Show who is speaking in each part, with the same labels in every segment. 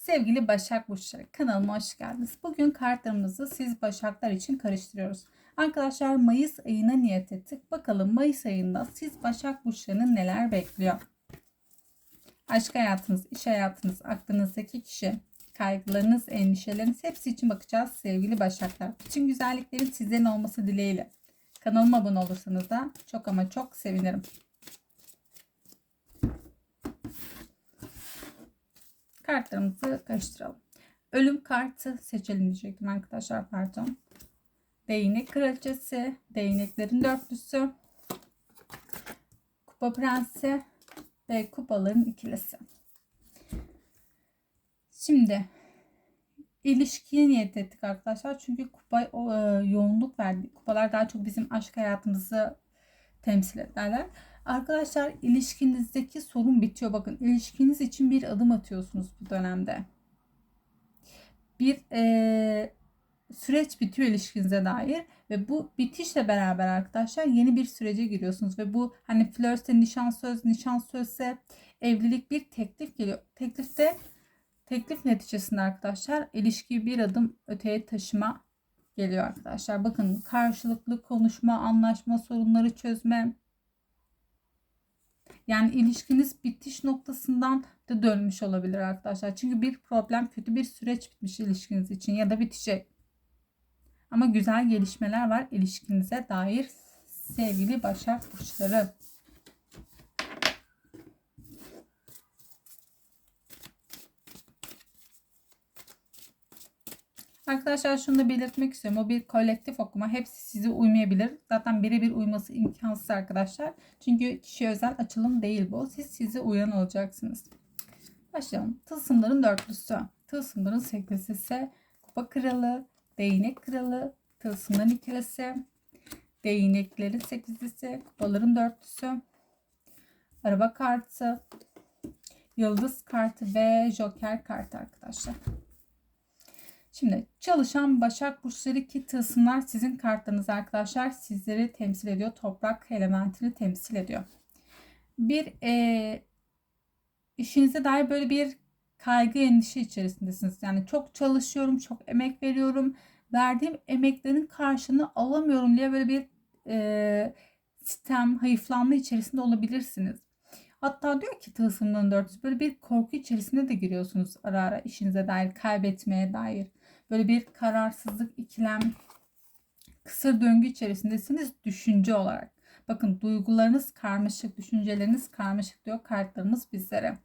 Speaker 1: Sevgili Başak Burçları kanalıma hoş geldiniz. Bugün kartlarımızı siz Başaklar için karıştırıyoruz. Arkadaşlar Mayıs ayına niyet ettik. Bakalım Mayıs ayında siz Başak Burçları'nın neler bekliyor? Aşk hayatınız, iş hayatınız, aklınızdaki kişi, kaygılarınız, endişeleriniz hepsi için bakacağız sevgili Başaklar. Bütün güzelliklerin sizlerin olması dileğiyle. Kanalıma abone olursanız da çok ama çok sevinirim. Kartlarımızı karıştıralım. Ölüm kartı seçelim diyecektim arkadaşlar pardon. Değnek kraliçesi, değneklerin dörtlüsü, kupa prensi ve kupaların ikilisi. Şimdi ilişkiye niyet ettik arkadaşlar. Çünkü kupa e, yoğunluk verdi. Kupalar daha çok bizim aşk hayatımızı temsil ederler. Arkadaşlar ilişkinizdeki sorun bitiyor. Bakın ilişkiniz için bir adım atıyorsunuz bu dönemde. Bir e, süreç bitiyor ilişkinize dair ve bu bitişle beraber arkadaşlar yeni bir sürece giriyorsunuz ve bu hani flörse nişan söz nişan sözse evlilik bir teklif geliyor. Teklifte teklif neticesinde arkadaşlar ilişkiyi bir adım öteye taşıma geliyor arkadaşlar. Bakın karşılıklı konuşma, anlaşma, sorunları çözme, yani ilişkiniz bitiş noktasından da dönmüş olabilir arkadaşlar. Çünkü bir problem, kötü bir süreç bitmiş ilişkiniz için ya da bitecek. Ama güzel gelişmeler var ilişkinize dair sevgili Başak Burçları. Arkadaşlar şunu da belirtmek istiyorum. O bir kolektif okuma. Hepsi size uymayabilir. Zaten birebir uyması imkansız arkadaşlar. Çünkü kişi özel açılım değil bu. Siz size uyan olacaksınız. Başlayalım. Tılsımların dörtlüsü. Tılsımların sekizlisi ise kupa kralı, değnek kralı, tılsımların ikilisi, değneklerin sekizlisi, kupaların dörtlüsü, araba kartı, yıldız kartı ve joker kartı arkadaşlar. Şimdi çalışan Başak Burçları ki tılsımlar sizin kartlarınız arkadaşlar. Sizleri temsil ediyor. Toprak elementini temsil ediyor. Bir e, işinize dair böyle bir kaygı endişe içerisindesiniz. Yani çok çalışıyorum, çok emek veriyorum. Verdiğim emeklerin karşılığını alamıyorum diye böyle bir e, sistem, hayıflanma içerisinde olabilirsiniz. Hatta diyor ki tılsımların dörtlüsü böyle bir korku içerisinde de giriyorsunuz ara ara işinize dair, kaybetmeye dair. Böyle bir kararsızlık, ikilem, kısır döngü içerisindesiniz düşünce olarak. Bakın duygularınız karmaşık, düşünceleriniz karmaşık diyor kartlarımız bizlere.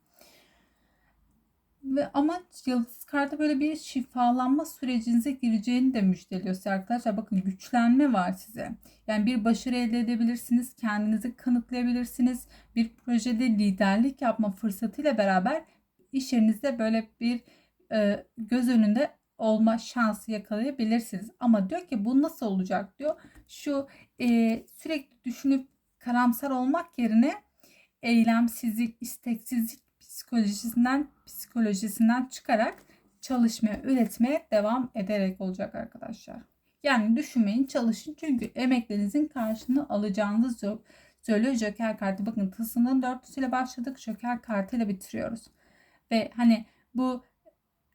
Speaker 1: Ve ama yıldız kartı böyle bir şifalanma sürecinize gireceğini de müjdeliyor size arkadaşlar. Bakın güçlenme var size. Yani bir başarı elde edebilirsiniz. Kendinizi kanıtlayabilirsiniz. Bir projede liderlik yapma fırsatıyla beraber iş yerinizde böyle bir e, göz önünde olma şansı yakalayabilirsiniz. Ama diyor ki bu nasıl olacak diyor. Şu e, sürekli düşünüp karamsar olmak yerine eylemsizlik, isteksizlik psikolojisinden psikolojisinden çıkarak çalışmaya, üretmeye devam ederek olacak arkadaşlar. Yani düşünmeyin, çalışın çünkü emeklerinizin karşılığını alacağınızı söylüyor Joker kartı. Bakın tılsımların dörtlüsüyle başladık, Joker kartıyla bitiriyoruz. Ve hani bu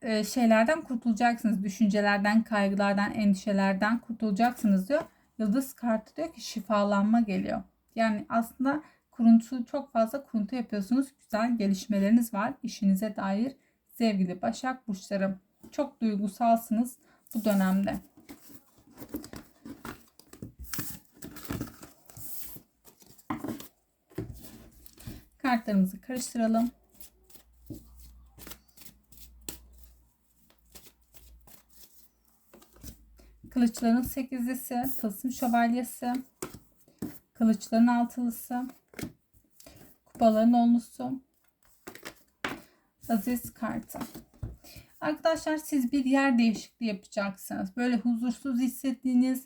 Speaker 1: şeylerden kurtulacaksınız. Düşüncelerden, kaygılardan, endişelerden kurtulacaksınız diyor. Yıldız kartı diyor ki şifalanma geliyor. Yani aslında kuruntu çok fazla kuruntu yapıyorsunuz. Güzel gelişmeleriniz var işinize dair sevgili Başak Burçları. Çok duygusalsınız bu dönemde. Kartlarımızı karıştıralım. Kılıçların sekizlisi, tılsım şövalyesi, kılıçların altılısı, kupaların onlusu, aziz kartı. Arkadaşlar siz bir yer değişikliği yapacaksınız. Böyle huzursuz hissettiğiniz,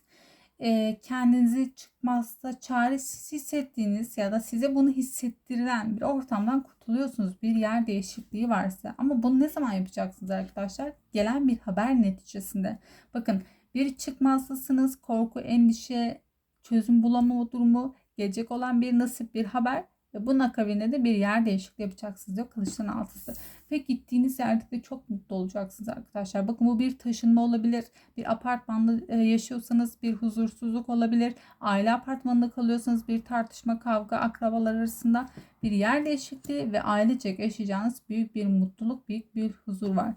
Speaker 1: e, kendinizi çıkmazsa çaresiz hissettiğiniz ya da size bunu hissettirilen bir ortamdan kurtuluyorsunuz. Bir yer değişikliği varsa. Ama bunu ne zaman yapacaksınız arkadaşlar? Gelen bir haber neticesinde. Bakın bir çıkmazlısınız, korku, endişe, çözüm bulamama durumu, gelecek olan bir nasip, bir haber Ve bunun akabinde de bir yer değişikliği yapacaksınız diyor kılıçların altısı. Ve gittiğiniz yerde de çok mutlu olacaksınız arkadaşlar. Bakın bu bir taşınma olabilir. Bir apartmanda e, yaşıyorsanız bir huzursuzluk olabilir. Aile apartmanında kalıyorsanız bir tartışma, kavga, akrabalar arasında bir yer değişikliği ve ailecek yaşayacağınız büyük bir mutluluk, büyük bir huzur var.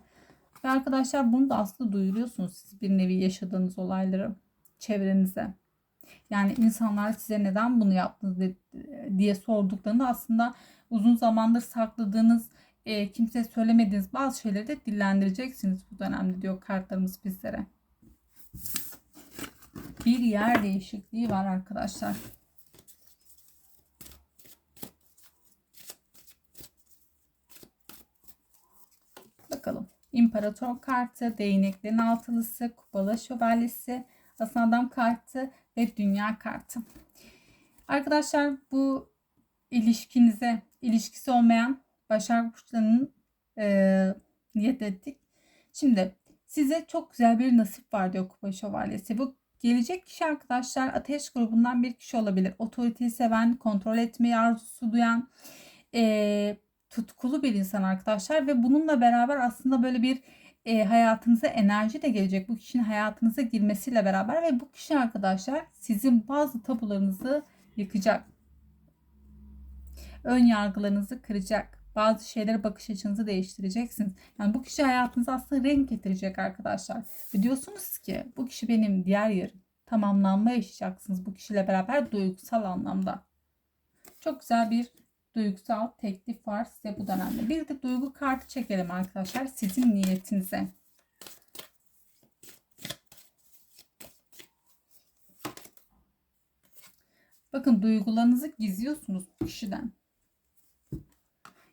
Speaker 1: Ve arkadaşlar bunu da aslında duyuruyorsunuz siz bir nevi yaşadığınız olayları çevrenize. Yani insanlar size neden bunu yaptınız diye sorduklarında aslında uzun zamandır sakladığınız, e, kimseye söylemediğiniz bazı şeyleri de dillendireceksiniz bu dönemde diyor kartlarımız bizlere. Bir yer değişikliği var arkadaşlar. Bakalım. İmparator kartı, değneklerin altılısı, kupalı şövalyesi, aslında adam kartı ve dünya kartı. Arkadaşlar bu ilişkinize ilişkisi olmayan başak burçlarının e, niyet ettik. Şimdi size çok güzel bir nasip var diyor Kupa Şövalyesi. Bu gelecek kişi arkadaşlar ateş grubundan bir kişi olabilir. Otoriteyi seven, kontrol etmeyi arzusu duyan, e, tutkulu bir insan arkadaşlar ve bununla beraber aslında böyle bir e, hayatınıza enerji de gelecek. Bu kişinin hayatınıza girmesiyle beraber ve bu kişi arkadaşlar sizin bazı tabularınızı yıkacak. Ön yargılarınızı kıracak. Bazı şeylere bakış açınızı değiştireceksiniz. Yani bu kişi hayatınıza aslında renk getirecek arkadaşlar. Ve diyorsunuz ki bu kişi benim diğer yarım. Tamamlanma yaşayacaksınız bu kişiyle beraber duygusal anlamda. Çok güzel bir duygusal teklif var size bu dönemde. Bir de duygu kartı çekelim arkadaşlar sizin niyetinize. Bakın duygularınızı gizliyorsunuz kişiden.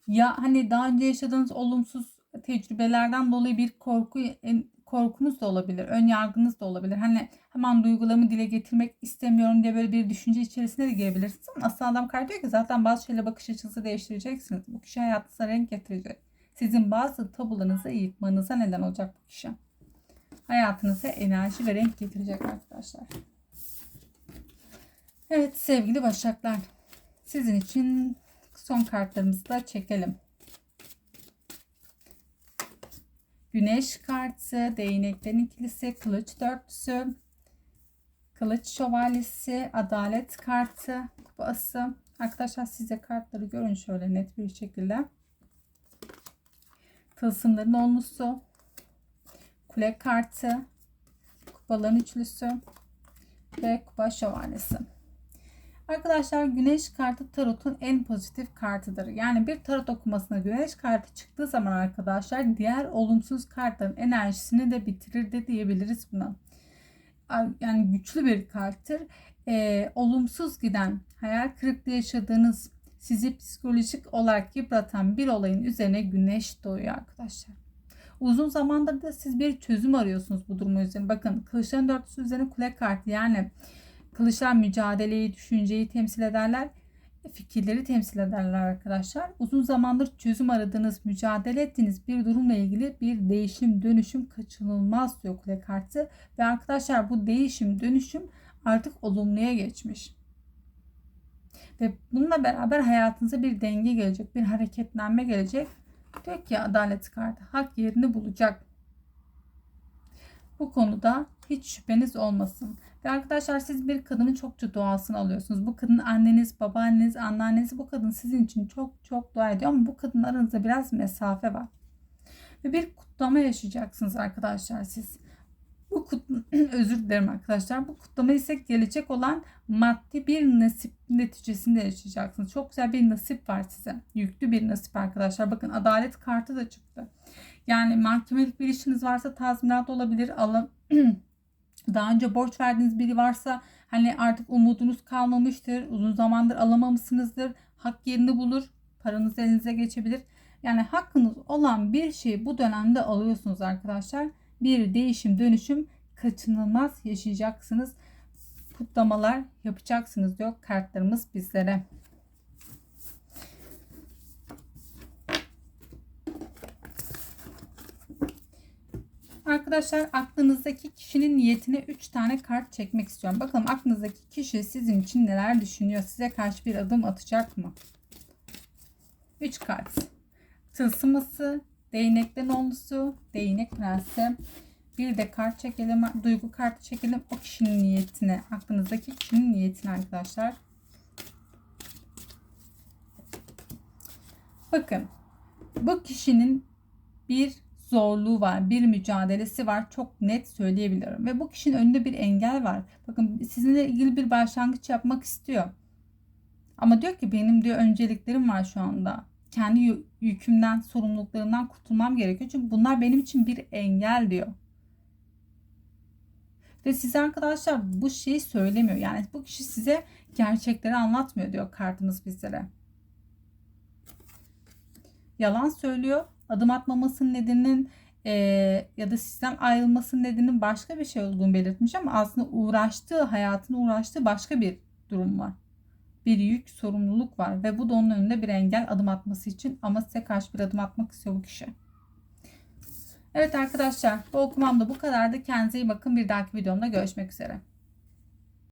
Speaker 1: Ya hani daha önce yaşadığınız olumsuz tecrübelerden dolayı bir korku korkunuz da olabilir. Ön yargınız da olabilir. Hani hemen duygularımı dile getirmek istemiyorum diye böyle bir düşünce içerisine de girebilirsiniz. Ama aslında adam kart ki zaten bazı şeyle bakış açınızı değiştireceksiniz. Bu kişi hayatınıza renk getirecek. Sizin bazı tabularınızı yıkmanıza neden olacak bu kişi. Hayatınıza enerji ve renk getirecek arkadaşlar. Evet sevgili başaklar. Sizin için son kartlarımızı da çekelim. Güneş kartı, değneklerin ikilisi, kılıç dörtlüsü, kılıç şövalyesi, adalet kartı, kupası. Arkadaşlar size kartları görün şöyle net bir şekilde. Tılsımların onlusu, kule kartı, kupaların üçlüsü ve kupa şövalyesi. Arkadaşlar güneş kartı tarotun en pozitif kartıdır. Yani bir tarot okumasına güneş kartı çıktığı zaman arkadaşlar diğer olumsuz kartların enerjisini de bitirir de diyebiliriz buna. Yani güçlü bir karttır. Ee, olumsuz giden, hayal kırıklığı yaşadığınız, sizi psikolojik olarak yıpratan bir olayın üzerine güneş doğuyor arkadaşlar. Uzun zamandır da siz bir çözüm arıyorsunuz bu durumu üzerine. Bakın kılıçların dörtlüsü üzerine kule kartı yani Kılıçlar mücadeleyi, düşünceyi temsil ederler. Fikirleri temsil ederler arkadaşlar. Uzun zamandır çözüm aradığınız, mücadele ettiğiniz bir durumla ilgili bir değişim, dönüşüm kaçınılmaz diyor kule kartı. Ve arkadaşlar bu değişim, dönüşüm artık olumluya geçmiş. Ve bununla beraber hayatınıza bir denge gelecek, bir hareketlenme gelecek. Diyor ki adalet kartı hak yerini bulacak. Bu konuda hiç şüpheniz olmasın. Ve arkadaşlar siz bir kadının çokça duasını alıyorsunuz. Bu kadın anneniz, babaanneniz, anneanneniz bu kadın sizin için çok çok dua ediyor ama bu kadın aranızda biraz mesafe var. Ve bir kutlama yaşayacaksınız arkadaşlar siz. Bu kut özür dilerim arkadaşlar. Bu kutlama ise gelecek olan maddi bir nasip neticesinde yaşayacaksınız. Çok güzel bir nasip var size. Yüklü bir nasip arkadaşlar. Bakın adalet kartı da çıktı. Yani mahkemelik bir işiniz varsa tazminat olabilir. Alım daha önce borç verdiğiniz biri varsa hani artık umudunuz kalmamıştır. Uzun zamandır alamamışsınızdır. Hak yerini bulur. Paranız elinize geçebilir. Yani hakkınız olan bir şeyi bu dönemde alıyorsunuz arkadaşlar. Bir değişim dönüşüm kaçınılmaz yaşayacaksınız. Kutlamalar yapacaksınız diyor kartlarımız bizlere. Arkadaşlar aklınızdaki kişinin niyetine 3 tane kart çekmek istiyorum. Bakalım aklınızdaki kişi sizin için neler düşünüyor? Size karşı bir adım atacak mı? 3 kart. Tılsıması, değnekten onlusu, değnek prensi. Bir de kart çekelim, duygu kartı çekelim. O kişinin niyetine, aklınızdaki kişinin niyetine arkadaşlar. Bakın, bu kişinin bir zorluğu var, bir mücadelesi var. Çok net söyleyebilirim. Ve bu kişinin önünde bir engel var. Bakın sizinle ilgili bir başlangıç yapmak istiyor. Ama diyor ki benim diyor önceliklerim var şu anda. Kendi yü- yükümden, sorumluluklarımdan kurtulmam gerekiyor. Çünkü bunlar benim için bir engel diyor. Ve size arkadaşlar bu şeyi söylemiyor. Yani bu kişi size gerçekleri anlatmıyor diyor kartımız bizlere. Yalan söylüyor. Adım atmamasının nedeninin eee, ya da sizden ayrılmasının nedeninin başka bir şey olduğunu belirtmiş ama aslında uğraştığı, hayatını uğraştığı başka bir durum var. Bir yük, sorumluluk var ve bu da onun önünde bir engel adım atması için ama size karşı bir adım atmak istiyor bu kişi. Evet arkadaşlar bu okumam da bu kadardı. Kendinize iyi bakın. Bir dahaki videomda görüşmek üzere.